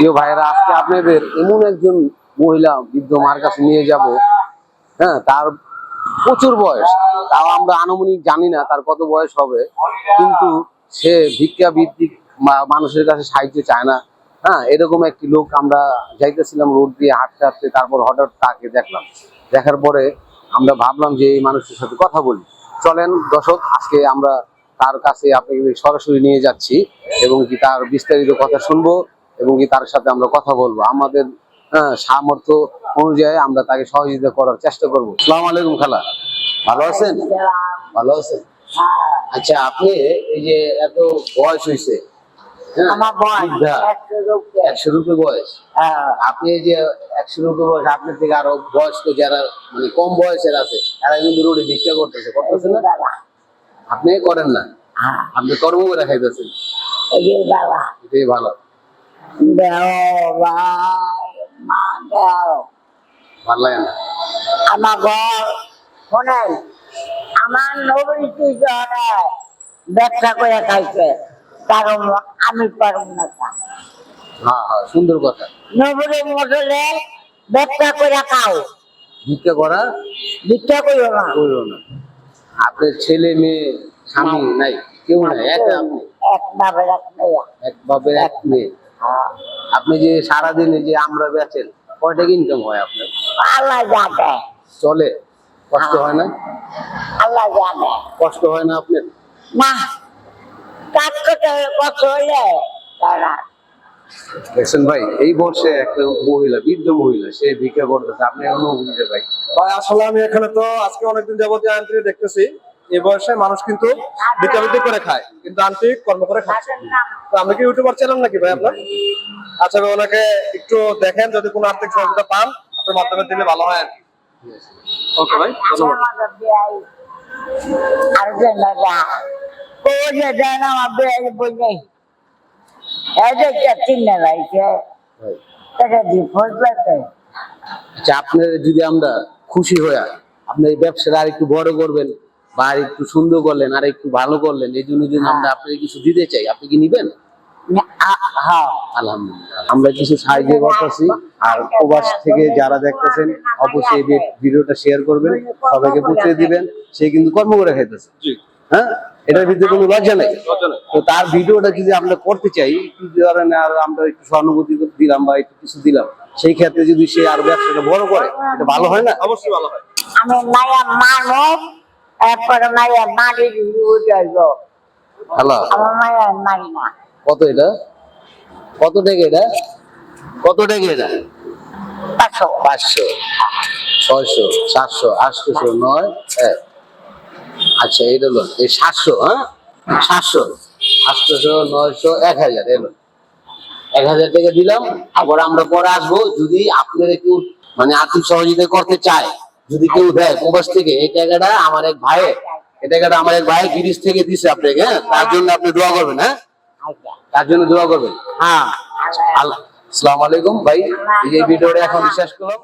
প্রিয় ভাইয়েরা, আজকে আপনাদের এমন একজন মহিলা বৃদ্ধ মার কাছে নিয়ে যাব। হ্যাঁ তার প্রচুর বয়স। তাও আমরা আনুমানিক জানি না তার কত বয়স হবে। কিন্তু সে ভিক্ষা ভিত্তিক মানুষের কাছে সাহায্য চায় না। হ্যাঁ এরকম একটি লোক আমরা যাইতেছিলাম রোড দিয়ে হাঁটতে হাঁটতে, তারপর হঠাৎ তাকে দেখলাম। দেখার পরে আমরা ভাবলাম যে এই মানুষের সাথে কথা বলি। চলেন দর্শক, আজকে আমরা তার কাছে আপনাকে সরাসরি নিয়ে যাচ্ছি এবং কি তার বিস্তারিত কথা শুনব। এবং কি তার সাথে আমরা কথা বলব। আমাদের হ্যাঁ, সামর্থ্য অনুযায়ী আমরা তাকে সহযোগিতা করার চেষ্টা করব। সালাম আলাইকুম খালা। ভালো আছেন? ভালো আছেন? আচ্ছা আপনি এই যে এত বয়স হয়েছে হ্যাঁ, আমার বয়স একশো রুপে। বয়স। হ্যাঁ, আপনি এই যে একশো রুপে বয়স আপনার থেকে আরও বয়স্ক যারা মানে কম বয়সের আছে তারা কিন্তু রোডে ভিক্ষা করতেছে করতেছে না? বাবা। আপনি করেন না? আপনি কর্ম করে খাইতেছেন? এটাই ভালো। দেও ভাই, মা দেও। ভালো লাগে না? আমার ঘর শোনেন আমার নবীটি জ্বরে ব্যবসা করে খাইছে কারণ আমি পারব না হ্যাঁ হ্যাঁ সুন্দর কথা। নবীর মডেলে ব্যবসা করে খাও। ভিক্ষা করা ভিক্ষা করিও না। করো না। আপনার ছেলে মেয়ে স্বামী নাই? কেউ নাই? একা আপনি? এক বাবার এক মেয়ে। এক বাপের এক মেয়ে। আপনি যে সারাদিনে যে আমরা বেচেন কয়টা ইনকাম হয় আপনার? আল্লাহ জানে। চলে? কষ্ট হয় না? আল্লাহ জানে। কষ্ট হয় না আপনার? না। কাজ করতে হলে কষ্ট হইলে দেখছেন ভাই এই বর্ষে একটা মহিলা বৃদ্ধ মহিলা সে ভিক্ষা করতেছে। আপনি অনুভূতিতে ভাই ভাই আসলে আমি এখানে তো আজকে অনেকদিন যাবত এই দেখতেছি। এই বয়সে মানুষ কিন্তু ভিক্ষাবৃত্তি করে খায়, কিন্তু আন্টি কর্ম করে খাচ্ছে তো আপনি কি ইউটিউবার চ্যানেল নাকি ভাই আপনার? আচ্ছা ভাই, ওনাকে একটু দেখেন, যদি কোনো আর্থিক সহযোগিতা পান, আপনার মাধ্যমে দিলে ভালো হয় ওকে ধন্যবাদ আর না ও যে দেন আমার বেড়ে বলে এই যে চিন্তা লাগছে ভাই। ফসলে আচ্ছা আপনার যদি আমরা খুশি হয়ে আপনি এই ব্যবসাটা আর একটু বড় করবেন। বা আর একটু সুন্দর করলেন আর একটু ভালো করলেন এই জন্য যদি আমরা আপনাকে কিছু দিতে চাই আপনি কি নিবেন? হ্যাঁ আলহামদুলিল্লাহ। আমরা কিছু সাহায্য করতেছি আর প্রবাস থেকে যারা দেখতেছেন অবশ্যই ভিডিওটা শেয়ার করবেন সবাইকে পৌঁছে দিবেন সে কিন্তু কর্ম করে খাইতেছে। হ্যাঁ? এটার ভিতরে কোনো লজ্জা নেই? তো তার ভিডিওটা যদি আমরা করতে চাই একটু ধরেন আর আমরা একটু সহানুভূতি দিলাম বা একটু কিছু দিলাম সেই ক্ষেত্রে যদি সে আর ব্যবসাটা বড় করে এটা ভালো হয় না? অবশ্যই ভালো হয়। আমি মায়া মারবো এরপরে মায়া মারি হ্যালো। আমার মায়া মারি না। কত এটা? কত টাকা এটা? কত টাকা এটা? পাঁচশো। পাঁচশো। ছয়শো সাতশো আটশোশো নয় এক। আচ্ছা এটা হলো এই সাতশো হ্যাঁ? সাতশো। আটশোশো নয়শো এক হাজার এলো এক হাজার টাকা দিলাম আবার আমরা পরে আসব যদি আপনারা কেউ মানে আর্থিক সহযোগিতা করতে চায়। যদি কেউ দেয় প্রবাস থেকে? এই টাকাটা আমার এক ভাই এই টাকাটা আমার এক ভাই গিরিশ থেকে দিছে আপনাকে হ্যাঁ? তার জন্য আপনি দোয়া করবেন হ্যাঁ? তার জন্য দোয়া করবেন। হ্যাঁ। আল্লাহ। আসসালামু আলাইকুম ভাই। এই ভিডিওটা এখন বিশ্বাস করলাম।